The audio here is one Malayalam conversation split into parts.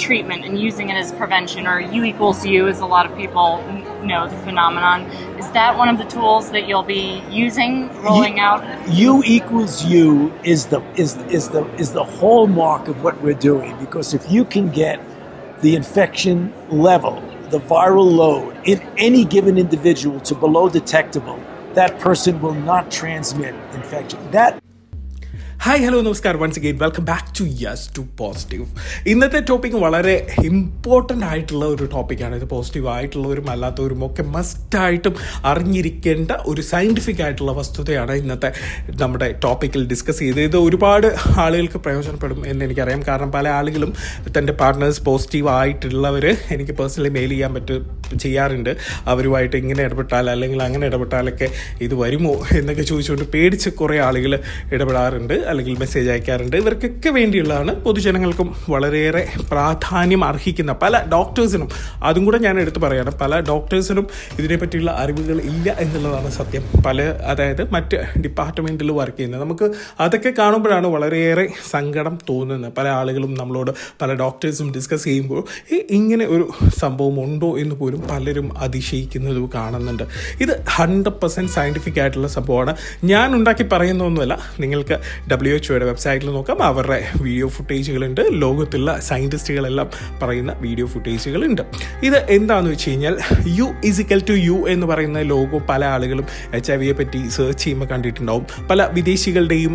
treatment and using it as prevention, or U equals U, as a lot of people know the phenomenon. Is that one of the tools that you'll be using, rolling U- out? U equals U is the is is the is the hallmark of what we're doing because if you can get the infection level, the viral load in any given individual to below detectable, that person will not transmit infection. That hi hello നമസ്കാരം. Once again welcome back to yes to positive ഇന്നത്തെ ടോപ്പിക് വളരെ ഇമ്പോർട്ടന്റ് ആയിട്ടുള്ള ഒരു ടോപ്പിക്കാണ് ഇത് പോസിറ്റീവ് ആയിട്ടുള്ളവരും അല്ലാത്തവരും ഒക്കെ മസ്റ്റായിട്ടും അറിഞ്ഞിരിക്കേണ്ട ഒരു സയന്റിഫിക് ആയിട്ടുള്ള വസ്തുതയാണ് ഇന്നത്തെ നമ്മുടെ ടോപ്പിക്കിൽ ഡിസ്കസ് ചെയ്ത് ഇത് ഒരുപാട് ആളുകൾക്ക് പ്രയോജനപ്പെടും എന്ന് എനിക്കറിയാം. കാരണം പല ആളുകളും തന്റെ പാർട്ട്നേഴ്സ് പോസിറ്റീവ് ആയിട്ടുള്ളവർ എനിക്ക് പേഴ്സണലി മെയിൽ ചെയ്യാൻ പറ്റും ചെയ്യാറുണ്ട്. അവരുമായിട്ട് ഇങ്ങനെ ഇടപെട്ടാൽ അല്ലെങ്കിൽ അങ്ങനെ ഇടപെട്ടാലൊക്കെ ഇത് വരുമോ എന്നൊക്കെ ചോദിച്ചുകൊണ്ട് പേടിച്ച് കുറേ ആളുകൾ ഇടപെടാറുണ്ട്. അല്ലെങ്കിൽ മെസ്സേജ് അയക്കാറുണ്ട്. ഇവർക്കൊക്കെ വേണ്ടിയുള്ളതാണ് പൊതുജനങ്ങൾക്കും വളരെയേറെ പ്രാധാന്യം അർഹിക്കുന്ന പല ഡോക്ടേഴ്സിനും അതും കൂടെ ഞാൻ എടുത്തു പറയാണ്. പല ഡോക്ടേഴ്സിനും ഇതിനെപ്പറ്റിയുള്ള അറിവുകൾ ഇല്ല എന്നുള്ളതാണ് സത്യം. പല അതായത് മറ്റ് ഡിപ്പാർട്ട്മെന്റിൽ വർക്ക് ചെയ്യുന്നത്. നമുക്ക് അതൊക്കെ കാണുമ്പോഴാണ് വളരെയേറെ സങ്കടം തോന്നുന്നത്. പല ആളുകളും നമ്മളോട് പല ഡോക്ടേഴ്സും ഡിസ്കസ് ചെയ്യുമ്പോൾ ഈ ഇങ്ങനെ ഒരു സംഭവം ഉണ്ടോ എന്ന് പോലും പലരും അതിശയിക്കുന്നതും കാണുന്നുണ്ട്. ഇത് ഹൺഡ്രഡ് പെർസെന്റ് സയന്റിഫിക് ആയിട്ടുള്ള സംഭവമാണ്. ഞാൻ ഉണ്ടാക്കി പറയുന്നൊന്നുമല്ല നിങ്ങൾക്ക് ഡബ്ല്യു എച്ച് ഒയുടെ വെബ്സൈറ്റിൽ നോക്കാം. അവരുടെ വീഡിയോ ഫുട്ടേജുകളുണ്ട് ലോകത്തുള്ള സയന്റിസ്റ്റുകളെല്ലാം പറയുന്ന വീഡിയോ ഫുട്ടേജുകളുണ്ട് ഇത് എന്താണെന്ന് വെച്ച് കഴിഞ്ഞാൽ യു ഇസിക്കൽ ടു യു എന്ന് പറയുന്ന ലോഗോ പല ആളുകളും എച്ച് ഐ വിയെ പറ്റി സെർച്ച് ചെയ്യുമ്പോൾ കണ്ടിട്ടുണ്ടാവും. പല വിദേശികളുടെയും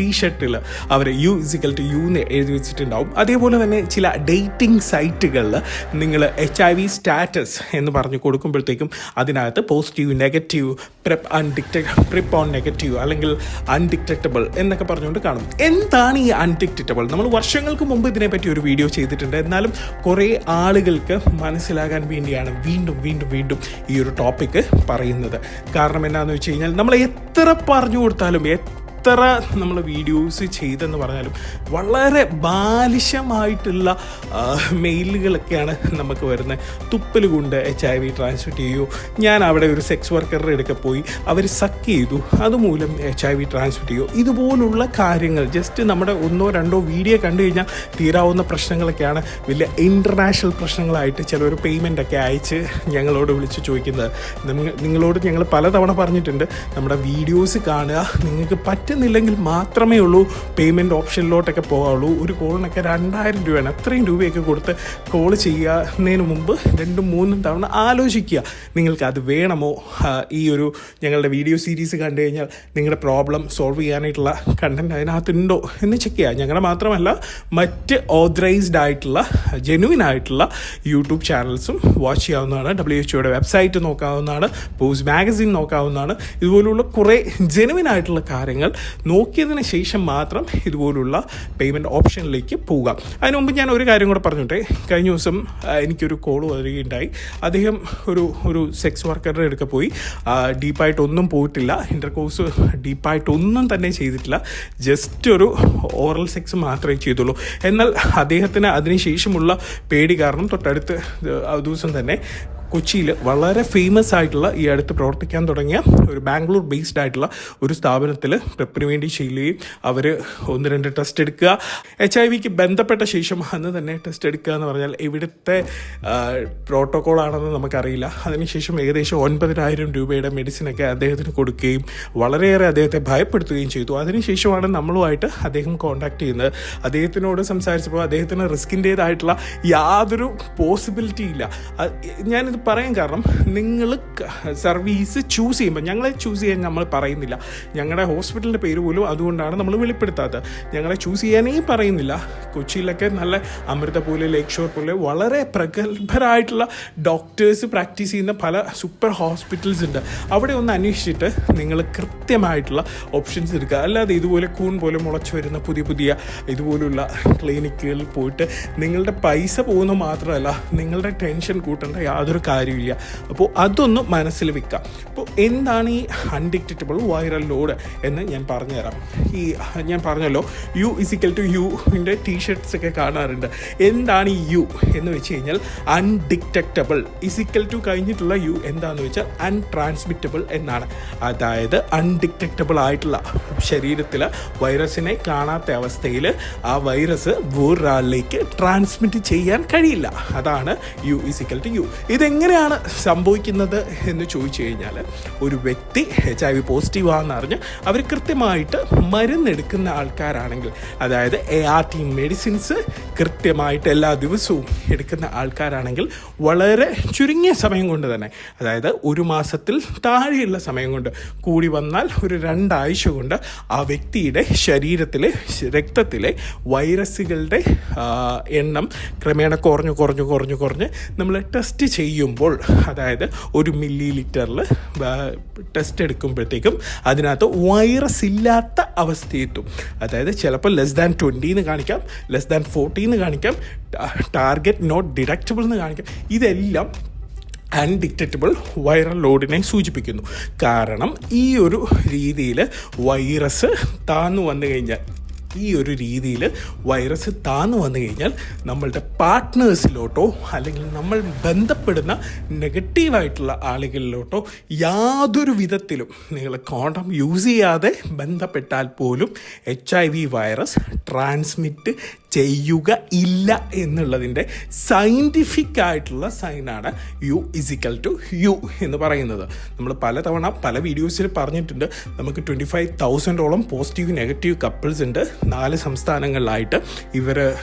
ടീഷർട്ടിൽ അവർ യു ഇസിക്കൽ ടു യു എന്ന് എഴുതി വെച്ചിട്ടുണ്ടാവും. അതേപോലെ തന്നെ ചില ഡേറ്റിംഗ് സൈറ്റുകളിൽ നിങ്ങൾ എച്ച് ഐ വി സ്റ്റാറ്റസ് എന്ന് പറഞ്ഞ് കൊടുക്കുമ്പോഴത്തേക്കും അതിനകത്ത് positive negative prep undetected prep on negative അല്ലെങ്കിൽ അൺഡിക്റ്റക്റ്റബിൾ എന്നൊക്കെ പറഞ്ഞുകൊണ്ട് കാണും എന്താണ് ഈ അൺഡിക്റ്റബിൾ നമ്മൾ വർഷങ്ങൾക്ക് മുമ്പ് ഇതിനെപ്പറ്റി ഒരു വീഡിയോ ചെയ്തിട്ടുണ്ട്. എന്നാലും കുറേ ആളുകൾക്ക് മനസ്സിലാകാൻ വേണ്ടിയാണ് വീണ്ടും വീണ്ടും വീണ്ടും ഈ ഒരു ടോപ്പിക്ക് പറയുന്നത്. കാരണം എന്താണെന്ന് വെച്ച് കഴിഞ്ഞാൽ നമ്മൾ എത്ര പറഞ്ഞു കൊടുത്താലും എത്ര നമ്മൾ വീഡിയോസ് ചെയ്തെന്ന് പറഞ്ഞാലും വളരെ ബാലിശമായിട്ടുള്ള മെയിലുകളൊക്കെയാണ് നമുക്ക് വരുന്നത് തുപ്പൽ കൊണ്ട് എച്ച് ഐ വി ട്രാൻസ്മിറ്റ് ചെയ്യൂ. ഞാൻ അവിടെ ഒരു സെക്സ് വർക്കറുടെ അടുക്കെ പോയി അവർ സക്ക് ചെയ്തു. അതുമൂലം എച്ച് ഐ വി ട്രാൻസ്മിറ്റ് ചെയ്യൂ. ഇതുപോലുള്ള കാര്യങ്ങൾ ജസ്റ്റ് നമ്മുടെ ഒന്നോ രണ്ടോ വീഡിയോ കണ്ടു കഴിഞ്ഞാൽ തീരാവുന്ന പ്രശ്നങ്ങളൊക്കെയാണ്. വലിയ ഇന്റർനാഷണൽ പ്രശ്നങ്ങളായിട്ട് ചിലർ പേയ്മെന്റ് ഒക്കെ അയച്ച് ഞങ്ങളോട് വിളിച്ച് ചോദിക്കുന്നത്. നിങ്ങ- നിങ്ങളോട് ഞങ്ങൾ പലതവണ പറഞ്ഞിട്ടുണ്ട് നമ്മുടെ വീഡിയോസ് കാണുക നിങ്ങൾക്ക് പറ്റുന്നില്ലെങ്കിൽ മാത്രമേ ഉള്ളൂ പേയ്മെന്റ് ഓപ്ഷനിലോട്ടൊക്കെ പോകാവുള്ളൂ. ഒരു കോളിനൊക്കെ രണ്ടായിരം രൂപയാണ്. അത്രയും രൂപയൊക്കെ കൊടുത്ത് കോൾ ചെയ്യുന്നതിന് മുമ്പ് രണ്ടും മൂന്നും തവണ ആലോചിക്കുക. നിങ്ങൾക്ക് അത് വേണമോ? ഈ ഒരു ഞങ്ങളുടെ വീഡിയോ സീരീസ് കണ്ടു കഴിഞ്ഞാൽ നിങ്ങളുടെ പ്രോബ്ലം സോൾവ് ചെയ്യാനായിട്ടുള്ള കണ്ടന്റ് അതിനകത്തുണ്ടോ എന്ന് ചെക്ക് ചെയ്യുക. ഞങ്ങളുടെ മാത്രമല്ല മറ്റ് ഓതറൈസ്ഡ് ആയിട്ടുള്ള ജെനുവിൻ ആയിട്ടുള്ള യൂട്യൂബ് ചാനൽസും വാച്ച് ചെയ്യാവുന്നതാണ്. ഡബ്ല്യു എച്ച് ഒയുടെ വെബ്സൈറ്റ് നോക്കാവുന്നതാണ്. പോസ് മാഗസിൻ നോക്കാവുന്നതാണ്. ഇതുപോലുള്ള കുറേ ജെനുവിൻ ആയിട്ടുള്ള കാര്യങ്ങൾ നോക്കിയതിന് ശേഷം മാത്രം ഇതുപോലുള്ള പേയ്മെന്റ് ഓപ്ഷനിലേക്ക് പോവുക. അതിന് മുമ്പ് ഞാൻ ഒരു കാര്യം കൂടെ പറഞ്ഞോട്ടെ. കഴിഞ്ഞ ദിവസം എനിക്കൊരു കോൾ വരികയുണ്ടായി. അദ്ദേഹം ഒരു ഒരു സെക്സ് വർക്കറുടെ അടുക്ക പോയി. ഡീപ്പായിട്ടൊന്നും പോയിട്ടില്ല. ഇന്റർ കോഴ്സ് ഡീപ്പായിട്ടൊന്നും തന്നെ ചെയ്തിട്ടില്ല. ജസ്റ്റ് ഒരു ഓറൽ സെക്സ് മാത്രമേ ചെയ്തുള്ളൂ. എന്നാൽ അദ്ദേഹത്തിന് അതിനുശേഷമുള്ള പേടി കാരണം തൊട്ടടുത്ത് ദിവസം തന്നെ കൊച്ചിയിൽ വളരെ ഫേമസ് ആയിട്ടുള്ള ഈ അടുത്ത് പ്രവർത്തിക്കാൻ തുടങ്ങിയ ഒരു ബാംഗ്ലൂർ ബേസ്ഡ് ആയിട്ടുള്ള ഒരു സ്ഥാപനത്തിൽ പ്രിപ്പിന് വേണ്ടി ചെയ്യുകയും അവർ ഒന്ന് രണ്ട് ടെസ്റ്റ് എടുക്കുക. എച്ച് ഐ വിക്ക് ബന്ധപ്പെട്ട ശേഷം അന്ന് തന്നെ ടെസ്റ്റ് എടുക്കുക എന്ന് പറഞ്ഞാൽ ഇവിടുത്തെ പ്രോട്ടോകോൾ ആണെന്ന് നമുക്കറിയില്ല. അതിനുശേഷം ഏകദേശം ഒൻപതിനായിരം രൂപയുടെ മെഡിസിനൊക്കെ അദ്ദേഹത്തിന് കൊടുക്കുകയും വളരെയേറെ അദ്ദേഹത്തെ ഭയപ്പെടുത്തുകയും ചെയ്തു. അതിനുശേഷമാണ് നമ്മളുമായിട്ട് അദ്ദേഹം കോൺടാക്ട് ചെയ്യുന്നത്. അദ്ദേഹത്തിനോട് സംസാരിച്ചപ്പോൾ അദ്ദേഹത്തിന് റിസ്കിന്റേതായിട്ടുള്ള യാതൊരു പോസിബിലിറ്റി ഇല്ല. അത് ഞാനിത് പറയാൻ കാരണം നിങ്ങൾ സർവീസ് ചൂസ് ചെയ്യുമ്പോൾ ഞങ്ങളെ ചൂസ് ചെയ്യാൻ നമ്മൾ പറയുന്നില്ല. ഞങ്ങളുടെ ഹോസ്പിറ്റലിന്റെ പേര് പോലും അതുകൊണ്ടാണ് നമ്മൾ വെളിപ്പെടുത്താത്തത് ഞങ്ങളെ ചൂസ് ചെയ്യാനേ പറയുന്നില്ല. കൊച്ചിയിലൊക്കെ നല്ല അമൃത പോലെ ലേക്ക് ഷോർ പോലെ വളരെ പ്രഗത്ഭരായിട്ടുള്ള ഡോക്ടേഴ്സ് പ്രാക്ടീസ് ചെയ്യുന്ന പല സൂപ്പർ ഹോസ്പിറ്റൽസ് ഉണ്ട്. അവിടെ ഒന്ന് അന്വേഷിച്ചിട്ട് നിങ്ങൾ കൃത്യമായിട്ടുള്ള ഓപ്ഷൻസ് എടുക്കുക. അല്ലാതെ ഇതുപോലെ കൂൺ പോലെ മുളച്ചു വരുന്ന പുതിയ പുതിയ ഇതുപോലുള്ള ക്ലിനിക്കുകളിൽ പോയിട്ട് നിങ്ങളുടെ പൈസ പോകുന്നത് മാത്രമല്ല നിങ്ങളുടെ ടെൻഷൻ കൂട്ടേണ്ട യാതൊരു കാര്യമില്ല. അപ്പോൾ അതൊന്ന് മനസ്സിൽ വെക്കാം. അപ്പോൾ എന്താണ് ഈ അൺഡിക്റ്റബിൾ വൈറൽ ലോഡ് എന്ന് ഞാൻ പറഞ്ഞുതരാം. ഈ ഞാൻ പറഞ്ഞല്ലോ യു ഇസിക്കൽ ടു യുന്റെ ടീഷർട്ട്സ് ഒക്കെ കാണാറുണ്ട്. എന്താണ് ഈ യു എന്ന് വെച്ച് കഴിഞ്ഞാൽ അൺഡിറ്റക്റ്റബിൾ ഇസിക്കൽ ടു കഴിഞ്ഞിട്ടുള്ള യു എന്താണെന്ന് വെച്ചാൽ അൺട്രാൻസ്മിറ്റബിൾ എന്നാണ്. അതായത് അൺഡിറ്റക്റ്റബിൾ ആയിട്ടുള്ള ശരീരത്തിൽ വൈറസിനെ കാണാത്ത അവസ്ഥയിൽ ആ വൈറസ് വേറൊരാളിലേക്ക് ട്രാൻസ്മിറ്റ് ചെയ്യാൻ കഴിയില്ല. അതാണ് യു ഇസിക്കൽ ടു യു ഇതെങ്ങനെയാണ് സംഭവിക്കുന്നത് എന്ന് ചോദിച്ചു കഴിഞ്ഞാൽ ഒരു വ്യക്തി എച്ച് ഐ വി പോസിറ്റീവ് ആണെന്ന് അറിഞ്ഞ് അവർ കൃത്യമായിട്ട് മരുന്നെടുക്കുന്ന ആൾക്കാരാണെങ്കിൽ അതായത് എ ആർ ടി മെഡിസിൻസ് കൃത്യമായിട്ട് എല്ലാ ദിവസവും എടുക്കുന്ന ആൾക്കാരാണെങ്കിൽ വളരെ ചുരുങ്ങിയ സമയം കൊണ്ട് തന്നെ അതായത് ഒരു മാസത്തിൽ താഴെയുള്ള സമയം കൊണ്ട് കൂടി വന്നാൽ ഒരു രണ്ടാഴ്ച കൊണ്ട് ആ വ്യക്തിയുടെ ശരീരത്തിലെ രക്തത്തിലെ വൈറസുകളുടെ എണ്ണം ക്രമേണ കുറഞ്ഞു കുറഞ്ഞു കുറഞ്ഞു കുറഞ്ഞ് നമ്മൾ ടെസ്റ്റ് ചെയ്യുമ്പോൾ അതായത് ഒരു മില്ലി ലിറ്ററിൽ ടെസ്റ്റ് എടുക്കുമ്പോഴത്തേക്കും അതിനകത്ത് വൈറസ് ഇല്ലാത്ത അവസ്ഥയെത്തും. അതായത് ചിലപ്പോൾ ലെസ് ദാൻ ട്വന്റി എന്ന് കാണിക്കാം ലെസ് ദാൻ ഫോർട്ടി എന്ന് കാണിക്കാം ടാർഗറ്റ് നോട്ട് ഡിഡക്റ്റബിൾ എന്ന് കാണിക്കാം. ഇതെല്ലാം അൺഡിക്റ്റബിൾ വൈറൽ ലോഡിനെ സൂചിപ്പിക്കുന്നു. കാരണം ഈ ഒരു രീതിയിൽ വൈറസ് താന്നു വന്നു കഴിഞ്ഞാൽ ഈ ഒരു രീതിയിൽ വൈറസ് താന്നു വന്നു കഴിഞ്ഞാൽ നമ്മളുടെ പാർട്ട്നേഴ്സിലോട്ടോ അല്ലെങ്കിൽ നമ്മൾ ബന്ധപ്പെടുന്ന നെഗറ്റീവായിട്ടുള്ള ആളുകളിലോട്ടോ യാതൊരു വിധത്തിലും നിങ്ങൾ കോണ്ടം യൂസ് ചെയ്യാതെ ബന്ധപ്പെട്ടാൽ പോലും H I V virus transmit ചെയ്യുക ഇല്ല എന്നുള്ളതിന്റെ സയന്റിഫിക് ആയിട്ടുള്ള സൈനാണ് യു ഇസിക്കൽ ടു യു എന്ന് പറയുന്നത്. നമ്മൾ പലതവണ പല വീഡിയോസിൽ പറഞ്ഞിട്ടുണ്ട്. നമുക്ക് ട്വന്റി ഫൈവ് തൗസൻഡോളം പോസിറ്റീവ് നെഗറ്റീവ് കപ്പിൾസ് ഉണ്ട്. നാല് സംസ്ഥാനങ്ങളിലായിട്ട്. ഇവർ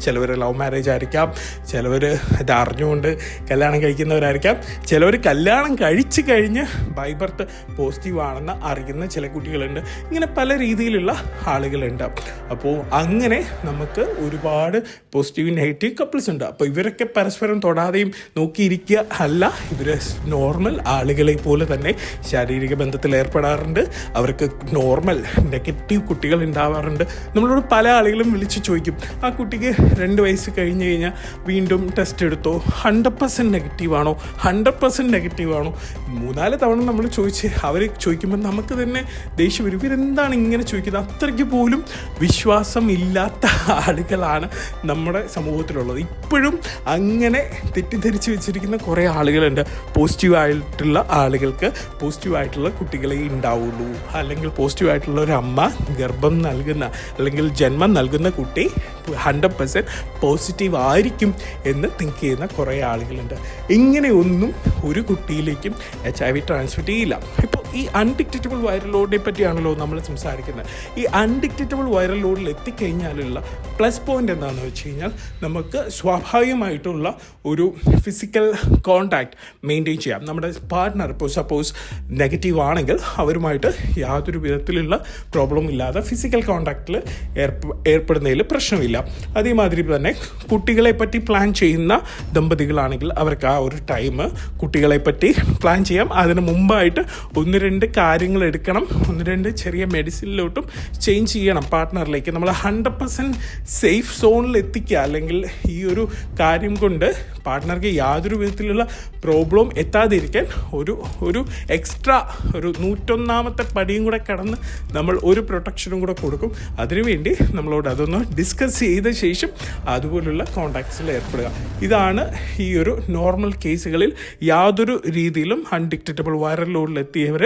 ചിലവർ ലവ് മാരേജ് ആയിരിക്കാം. ചിലവർ ഇത് അറിഞ്ഞുകൊണ്ട് കല്യാണം കഴിക്കുന്നവരായിരിക്കാം. ചിലവർ കല്യാണം കഴിച്ചു കഴിഞ്ഞ് ബൈ ബർത്ത് പോസിറ്റീവ് ആണെന്ന് അറിയുന്ന ചില കുട്ടികളുണ്ട്. ഇങ്ങനെ പല രീതിയിലുള്ള ആളുകളുണ്ട്. അപ്പോൾ അങ്ങനെ നമുക്ക് ഒരുപാട് പോസിറ്റീവ് നെഗറ്റീവ് കപ്പിൾസ് ഉണ്ട്. അപ്പോൾ ഇവരൊക്കെ പരസ്പരം തൊടാതെയും നോക്കിയിരിക്കുക അല്ല. ഇവർ നോർമൽ ആളുകളെ പോലെ തന്നെ ശാരീരിക ബന്ധത്തിൽ ഏർപ്പെടാറുണ്ട്. അവർക്ക് നോർമൽ നെഗറ്റീവ് കുട്ടികൾ ഉണ്ടാവാറുണ്ട്. നമ്മളോട് പല ആളുകളും വിളിച്ച് ചോദിക്കും ആ കുട്ടിക്ക് രണ്ട് വയസ്സ് കഴിഞ്ഞ് കഴിഞ്ഞാൽ വീണ്ടും ടെസ്റ്റ് എടുത്തോ? ഹൺഡ്രഡ് പെർസെന്റ് നെഗറ്റീവ് ആണോ? ഹൺഡ്രഡ് പെർസെന്റ് നെഗറ്റീവ് ആണോ? മൂന്നാൽ തവണ നമ്മൾ ചോദിച്ച് അവർ ചോദിക്കുമ്പോൾ നമുക്ക് തന്നെ ദേഷ്യം വരും. ഇവരെന്താണ് ഇങ്ങനെ ചോദിക്കുന്നത്? അത്രയ്ക്ക് പോലും വിശ്വാസം ഇല്ലാത്ത ആളുകളാണ് നമ്മുടെ സമൂഹത്തിലുള്ളത്. ഇപ്പോഴും അങ്ങനെ തെറ്റിദ്ധരിച്ച് വെച്ചിരിക്കുന്ന കുറേ ആളുകളുണ്ട്. പോസിറ്റീവ് ആയിട്ടുള്ള ആളുകൾക്ക് പോസിറ്റീവ് ആയിട്ടുള്ള കുട്ടികളെ ഉണ്ടാവുള്ളൂ. അല്ലെങ്കിൽ പോസിറ്റീവ് ആയിട്ടുള്ള ഒരു അമ്മ ഗർഭം നൽകുന്ന അല്ലെങ്കിൽ ജന്മം നൽകുന്ന കുട്ടി ഹൺഡ്രഡ് പെർസെന്റ് പോസിറ്റീവ് ആയിരിക്കും എന്ന് തിങ്ക് ചെയ്യുന്ന കുറേ ആളുകളുണ്ട്. ഇങ്ങനെയൊന്നും ഒരു കുട്ടിയിലേക്കും എച്ച് ഐ വി ട്രാൻസ്മിറ്റ് ചെയ്യില്ല. ഇപ്പോൾ ഈ അൺഡിക്റ്റബിൾ വൈറൽ ലോഡിനെ പറ്റിയാണല്ലോ നമ്മൾ സംസാരിക്കുന്നത്. ഈ അൺഡിക്റ്റബിൾ വൈറൽ ലോഡിൽ എത്തിക്കഴിഞ്ഞാലുള്ള പ്ലസ് പോയിന്റ് എന്താണെന്ന് വെച്ച് കഴിഞ്ഞാൽ നമുക്ക് സ്വാഭാവികമായിട്ടുള്ള ഒരു ഫിസിക്കൽ കോണ്ടാക്ട് മെയിന്റെയിൻ ചെയ്യാം. നമ്മുടെ പാർട്ട്ണർ ഇപ്പോൾ സപ്പോസ് നെഗറ്റീവ് ആണെങ്കിൽ അവരുമായിട്ട് യാതൊരു വിധത്തിലുള്ള പ്രോബ്ലം ഇല്ലാതെ ഫിസിക്കൽ കോണ്ടാക്റ്റിൽ ഏർപ്പ ഏർപ്പെടുന്നതിൽ പ്രശ്നമില്ല. അതേമാതിരി തന്നെ കുട്ടികളെ പറ്റി പ്ലാൻ ചെയ്യുന്ന ദമ്പതികളാണെങ്കിൽ അവർക്ക് ആ ഒരു ടൈം കുട്ടികളെ പറ്റി പ്ലാൻ ചെയ്യാം. അതിന് മുമ്പായിട്ട് ഒന്ന് രണ്ട് കാര്യങ്ങൾ എടുക്കണം. ഒന്ന് രണ്ട് ചെറിയ മെഡിസിനിലോട്ടും ചേഞ്ച് ചെയ്യണം പാർട്ട്ണറിലേക്ക് നമ്മൾ ഹൺഡ്രഡ് പെർസെന്റ് സേഫ് സോണിൽ എത്തിക്കുക. അല്ലെങ്കിൽ ഈ ഒരു കാര്യം കൊണ്ട് പാർട്ട്ണർക്ക് യാതൊരു വിധത്തിലുള്ള പ്രോബ്ലം എത്താതിരിക്കാൻ ഒരു ഒരു എക്സ്ട്രാ ഒരു നൂറ്റൊന്നാമത്തെ പടിയും കൂടെ കടന്ന് നമ്മൾ ഒരു പ്രൊട്ടക്ഷനും കൂടെ കൊടുക്കും. അതിനുവേണ്ടി നമ്മളോട് അതൊന്ന് ഡിസ്കസ് ചെയ്ത ശേഷം അതുപോലുള്ള കോണ്ടാക്ട്സിൽ ഏർപ്പെടുക. ഇതാണ് ഈ ഒരു നോർമൽ കേസുകളിൽ യാതൊരു രീതിയിലും അൺഡിക്റ്റബിൾ വൈറൽ ലോഡിലെത്തിയവർ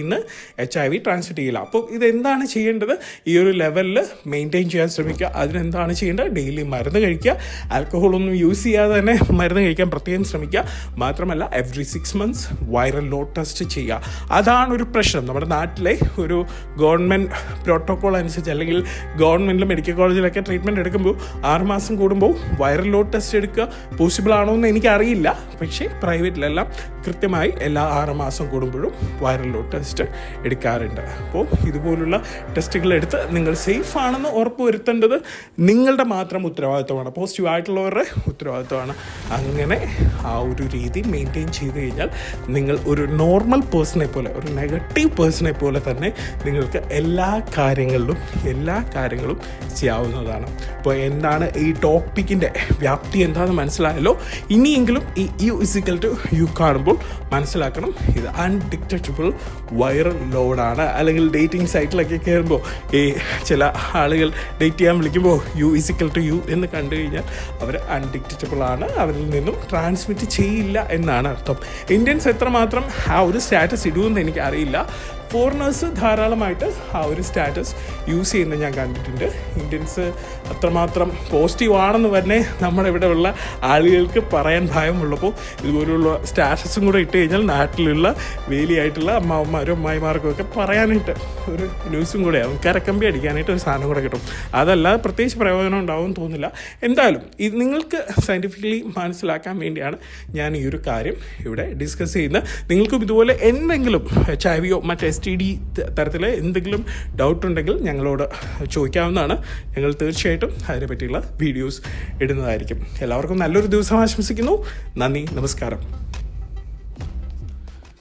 ഇന്ന് എച്ച് ഐ വി ട്രാൻസ്മിറ്റ് ചെയ്യില്ല അപ്പോൾ ഇതെന്താണ് ചെയ്യേണ്ടത്? ഈ ഒരു ലെവലിൽ മെയിന്റെയിൻ ചെയ്യാൻ ശ്രമിക്കുക. അതിനെന്താണ് ചെയ്യേണ്ടത്? ഡെയിലി മരുന്ന് കഴിക്കുക. ആൽക്കഹോൾ ഒന്നും യൂസ് ചെയ്യാതെ തന്നെ മരുന്ന് കഴിക്കാൻ പ്രത്യേകം ശ്രമിക്കുക. മാത്രമല്ല every six months viral load test ചെയ്യുക. അതാണ് ഒരു പ്രശ്നം. നമ്മുടെ നാട്ടിലെ ഒരു ഗവൺമെന്റ് പ്രോട്ടോക്കോൾ അനുസരിച്ച് അല്ലെങ്കിൽ ഗവൺമെന്റിലും മെഡിക്കൽ കോളേജിലൊക്കെ ട്രീറ്റ്മെന്റ് എടുക്കുമ്പോൾ ആറുമാസം കൂടുമ്പോൾ വൈറൽ ലോഡ് ടെസ്റ്റ് എടുക്കുക. പോസിബിൾ ആണോ എന്ന് എനിക്കറിയില്ല. പക്ഷേ പ്രൈവറ്റിലെല്ലാം കൃത്യമായി എല്ലാ ആറുമാസം കൂടുമ്പോഴും വൈറൽ ലോഡ് ടെസ്റ്റ് എടുക്കാറുണ്ട്. അപ്പോൾ ഇതുപോലുള്ള ടെസ്റ്റുകൾ എടുത്ത് നിങ്ങൾ സേഫ് ആണെന്ന് ഉറപ്പ് വരുത്തേണ്ടത് നിങ്ങളുടെ മാത്രം ഉത്തരവാദിത്വമാണ്. പോസിറ്റീവ് ആയിട്ടുള്ളവരുടെ ഉത്തരവാദിത്വമാണ്. അങ്ങനെ ആ ഒരു രീതി മെയിന്റെയിൻ ചെയ്ത് കഴിഞ്ഞാൽ നിങ്ങൾ ഒരു നോർമൽ പേഴ്സണെ പോലെ ഒരു നെഗറ്റീവ് പേഴ്സണെ പോലെ തന്നെ നിങ്ങൾക്ക് എല്ലാ കാര്യങ്ങളിലും എല്ലാ കാര്യങ്ങളും ചെയ്യാവുന്നതാണ്. എന്നുള്ളതാണ് അപ്പോൾ എന്താണ് ഈ ടോപ്പിക്കിന്റെ വ്യാപ്തി എന്താണെന്ന് മനസ്സിലായല്ലോ? ഇനിയെങ്കിലും ഈ യു ഇസിക്കൽ ടു യു കാണുമ്പോൾ മനസ്സിലാക്കണം ഇത് അൺഡിക്റ്റബിൾ വൈറൽ ലോഡാണ് അല്ലെങ്കിൽ ഡേറ്റിംഗ് സൈറ്റിലൊക്കെ കയറുമ്പോൾ ഈ ചില ആളുകൾ ഡേറ്റ് ചെയ്യാൻ വിളിക്കുമ്പോൾ യു ഇസിക്കൽ ടു യു എന്ന് കണ്ടു കഴിഞ്ഞാൽ അവർ അൺഡിക്റ്റബിൾ ആണ് അവരിൽ നിന്നും ട്രാൻസ്മിറ്റ് ചെയ്യില്ല എന്നാണ് അർത്ഥം. ഇന്ത്യൻസ് എത്രമാത്രം ആ ഒരു സ്റ്റാറ്റസ് ഇടുമെന്ന് എനിക്കറിയില്ല. ഫോറിനേഴ്സ് ധാരാളമായിട്ട് ആ ഒരു സ്റ്റാറ്റസ് യൂസ് ചെയ്യുന്നത് ഞാൻ കണ്ടിട്ടുണ്ട്. ഇന്ത്യൻസ് അത്രമാത്രം പോസിറ്റീവ് ആണെന്ന് തന്നെ നമ്മുടെ ഇവിടെ ഉള്ള ആളുകൾക്ക് പറയാൻ ഭയമുള്ളപ്പോൾ ഇതുപോലുള്ള സ്റ്റാറ്റസും കൂടെ ഇട്ട് കഴിഞ്ഞാൽ നാട്ടിലുള്ള വേലിയായിട്ടുള്ള അമ്മാവന്മാരും അമ്മായിമാർക്കും ഒക്കെ പറയാനായിട്ട് ഒരു ന്യൂസും കൂടെ ആവും. കരക്കമ്പി അടിക്കാനായിട്ട് ഒരു സാധനം കൂടെ കിട്ടും. അതല്ലാതെ പ്രത്യേകിച്ച് പ്രയോജനം ഉണ്ടാവും തോന്നില്ല എന്തായാലും ഇത് നിങ്ങൾക്ക് സയന്റിഫിക്കലി മനസ്സിലാക്കാൻ വേണ്ടിയാണ് ഞാൻ ഈ ഒരു കാര്യം ഇവിടെ ഡിസ്കസ് ചെയ്യുന്നത്. നിങ്ങൾക്കും ഇതുപോലെ എന്തെങ്കിലും എച്ച് ഐ വിയോ മറ്റ് എസ് ടി ഡി തരത്തിൽ എന്തെങ്കിലും ഡൗട്ട് ഉണ്ടെങ്കിൽ ഞങ്ങളോട് ചോദിക്കാവുന്നതാണ്. ഞങ്ങൾ തീർച്ചയായിട്ടും അതിനെ പറ്റിയുള്ള വീഡിയോസ് ഇടുന്നതായിരിക്കും. എല്ലാവർക്കും നല്ലൊരു ദിവസം ആശംസിക്കുന്നു. നന്ദി നമസ്കാരം.